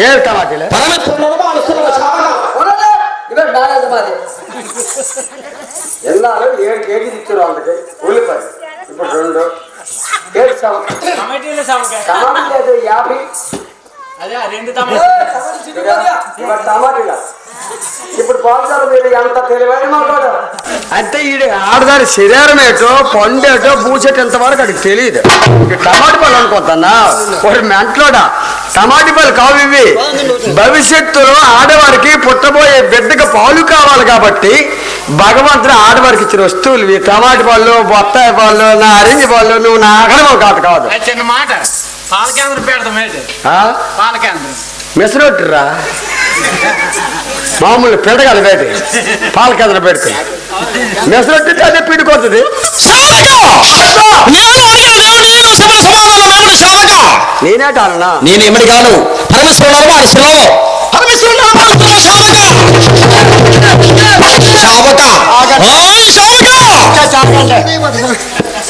ఏడు టమాటీలే ఎల్లారు ఏడు కేజీలు ఇచ్చారు వాళ్ళకి ఉల్లిపాయ ఇప్పుడు రెండు ఏడు సమ- టమాటీలు సవకాయ. టమాటీలు అయితే యాభై అదే ఆ రెండు టమాటీలు ఇవాళ టమాటీల ఇప్పుడు పోల్చారు మీరు ఎంత తెలివైన మాట్లాడు అంటే ఈ ఆడదాని శరీరం ఏటో పండేటో పూసేటో ఇంతవరకు అడిగి తెలియదు ఈ టమాటి పళ్ళు అనుకుంటున్నా ఒక మెంట్లోడా టమాటి పళ్ళు కావు ఇవి. భవిష్యత్తులో ఆడవారికి పుట్టబోయే బిడ్డకు పాలు కావాలి కాబట్టి భగవంతుడు ఆడవారికి ఇచ్చిన వస్తువులు ఇవి. టమాటి పళ్ళు బొత్తాయి పళ్ళు నా అరింజి పళ్ళు నువ్వు నా అగడమో కాదు కాదు. అది చిన్న మాట. పాల కేంద్రం పెడతాం? పాల కేంద్రం. మెసరొట్టురా? మామూలు పిడగలు బయట పాల కేంద్రం పెట్టుకుని మెసరొట్టి అదే పిండుకొస్తుంది నేనేట అన్నా నేను ఎమ్మడి కాను పరమేశ్వరుడు వారి శిలవు పరమేశ్వరుడు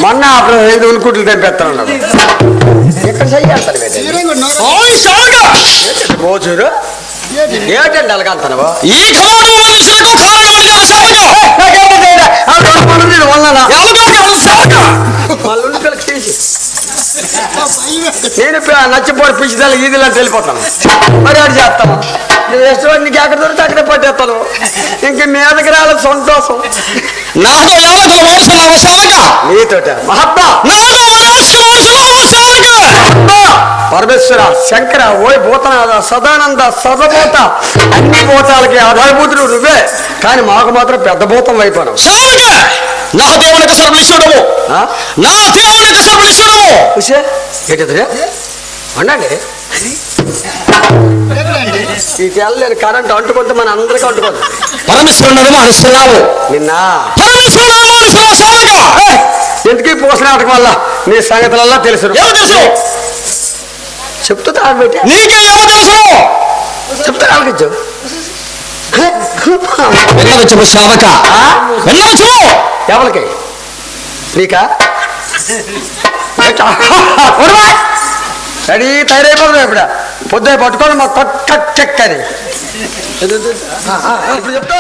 మొన్న అప్పుడు ఐదు ఉనుకుట్లు తెంపేస్తాను ఎక్కడ చెయ్యాలి మోచూరు ఏంటండి అలాగంటాను ఈ శావక నేను నచ్చిపోయి పిచ్చిదాలు ఈదిలా వెళ్ళిపోతాను మరి అది చేస్తాను. రెస్టారెంట్ నీకు ఎక్కడ దొరికితే అక్కడే పట్టేస్తాను. ఇంక మీదకి రాలేదు సంతోషం. నీతోట. మహాత్మా! పరమేశ్వర శంకర ఓయ్ భూతనాథ సదానంద సదభూత అన్ని భూతాలకి ఆధారభూతుడు నువ్వే. కానీ మాకు మాత్రం పెద్ద భూతం అయిపోయావు శావక నా దేవునికి సర్వీశ్వరము నా దేవునికి సర్వీశ్వరము ఏంటిదిరే ఉండండి. ఈ తెల్లని కరెంట్ అంటుకుంటే మన అందరికీ అంటుకుంది పరమేశ్వరుడు వారి శిలవు నిన్న ఎందుకు పోసిన ఆటం వల్ల? నీ సంగతులల్లా తెలుసు? చెప్తుందా ఆడబెట్టి నీకే ఎవరు తెలుసు? ఆలకించు వెళ్ళవచ్చు శావక వెళ్ళవచ్చు ఎవరికి? నీకా? రెడీ తయారైపోతుంది ఇప్పుడు. పొద్దున పట్టుకొని మా కొట్ట చెక్కని ఇప్పుడు చెప్తా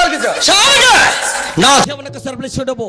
నా దేవునికి సర్వీశ్వరుడు శావక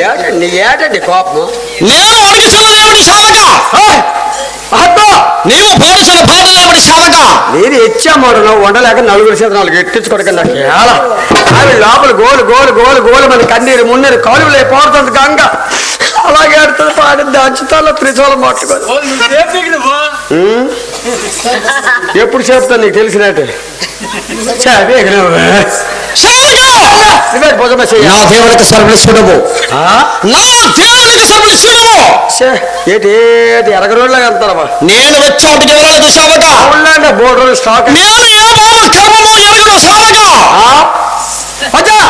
ఏటండి ఏటండి కోపం నేను శావక మహాత్మా నీవు పాలిసిన బాధలు శావక నేను ఇచ్చామోడను వండలేక నలుగురు చేత నాలుగు ఎట్టించుకోవడం నాకు ఎలా ఆమె లోపల గోలు గోలు గోలు గోలు మన కన్నీరు మున్నీరు కాలువలే పోతుంది గంగ. అలాగే ఆడుతుంది పాడింది అంచుతాలో త్రిశూలం పట్టుకోదు. ఎప్పుడు చెప్తాను నీకు తెలిసినట్టు? చదివే భుజమ చెయ్యి. నా దేవునికి సర్వీశ్వరుడు ఆ? నా దేవునికి సర్వీశ్వరుడు ఛే, ఏంటి ఏంటి ఎరగరోడ్లాగా అంటారమ్మా నేను వచ్చాటికి వెళ్ళలేదు శావక అవునండి మూడు రోజులు స్టాక్ నేను ఏ బాబు కర్మము ఎరుగును శావక ఆ? అచ్చా!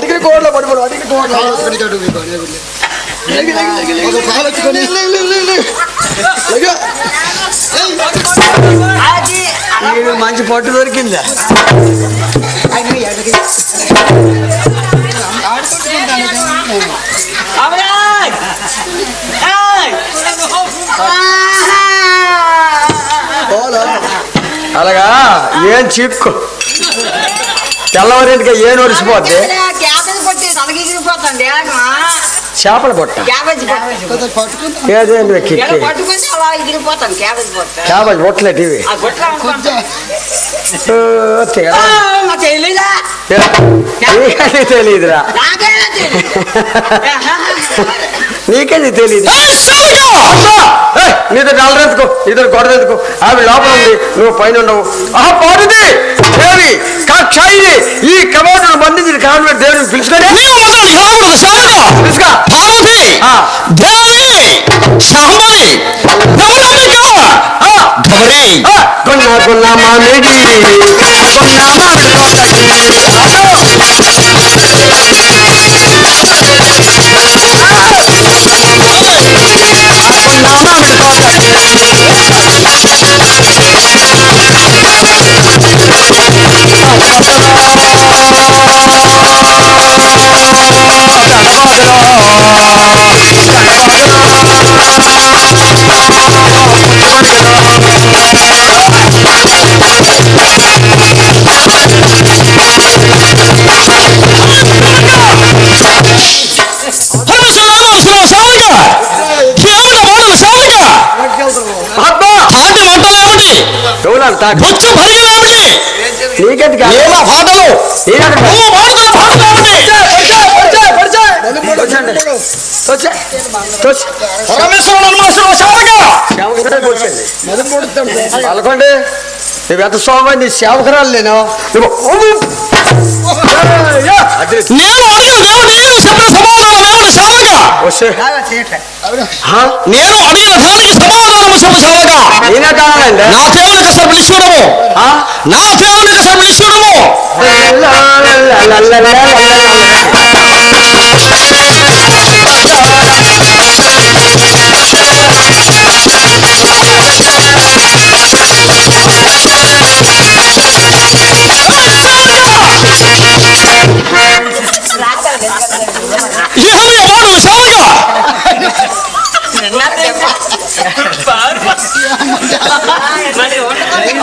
అడిగిన కోడలో పడిపోడు అడిగిన కోడలో. మంచి పట్టు దొరికిందా? అలాగా? ఏం చిక్కు? తెల్లవారింటికి ఏం ఒరిసిపోద్ది క్యాబేజ్ కొట్టి తలగిరిపోతుంది చేపల పొట్ట ఎగిరిపోతాను క్యాబేజ్ పొట్టలేటి ఇవి ఆ నీకది తెలీదు నీతో నల్లరెత్తుకో ఇద్దరు గొడవెత్తుకో ఆమె లోపల ఉంది నువ్వు పైన ఉండవు ఆహా పాడుది దేవి కాక్షాయి ఈ కమోడును బంధించిన కారణం దేవుడిని పిలుచుకొని పిలుచుగా పార్వతి ఆ. దేవి శాంభవి నవరాత్రిక ఆ, గౌరీ ఆ, కొన్న కొన్న మామిడి కొన్న పలకండి నువ్వు ఎంత సోమని నీ సేవకురాలు నేను నేను అడిగిన దేవుడు చెప్పిన సమాధానం కావాలండి నా దేవునికి సర్వీశ్వరము ఆ? నా దేవునికి సర్వీశ్వరము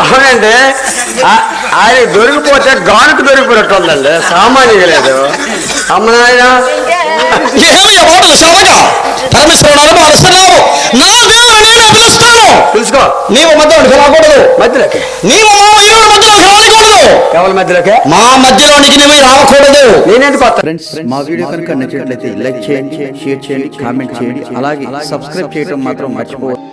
అవునండి. ఆయన దొరికిపోతే గానుకు దొరికిపోయినట్టు ఉందండి. సామాన్యంగా లేదు. అమ్మ నాయన యెహోవా వాడు శాంతిక పరమేశ్వరుడు అనుభవిస్తున్నావు నా దేవుని నేను పిలుస్తాను పిలుచుకో. నీవు మధ్యలోనికి రాకూడదు మధ్యలోకి. నీవు మా ఇరువురు మధ్యలోకి మధ్యలోకి? మా మధ్యలోనికి నువ్వు రాకూడదు నేనెందుకు ఫ్రెండ్స్ మా వీడియో కనుక నచ్చినట్లయితే లైక్ చేయండి షేర్ చేయండి కామెంట్ చేయండి అలాగే సబ్స్క్రైబ్ చేయడం మాత్రం మర్చిపోవద్దు.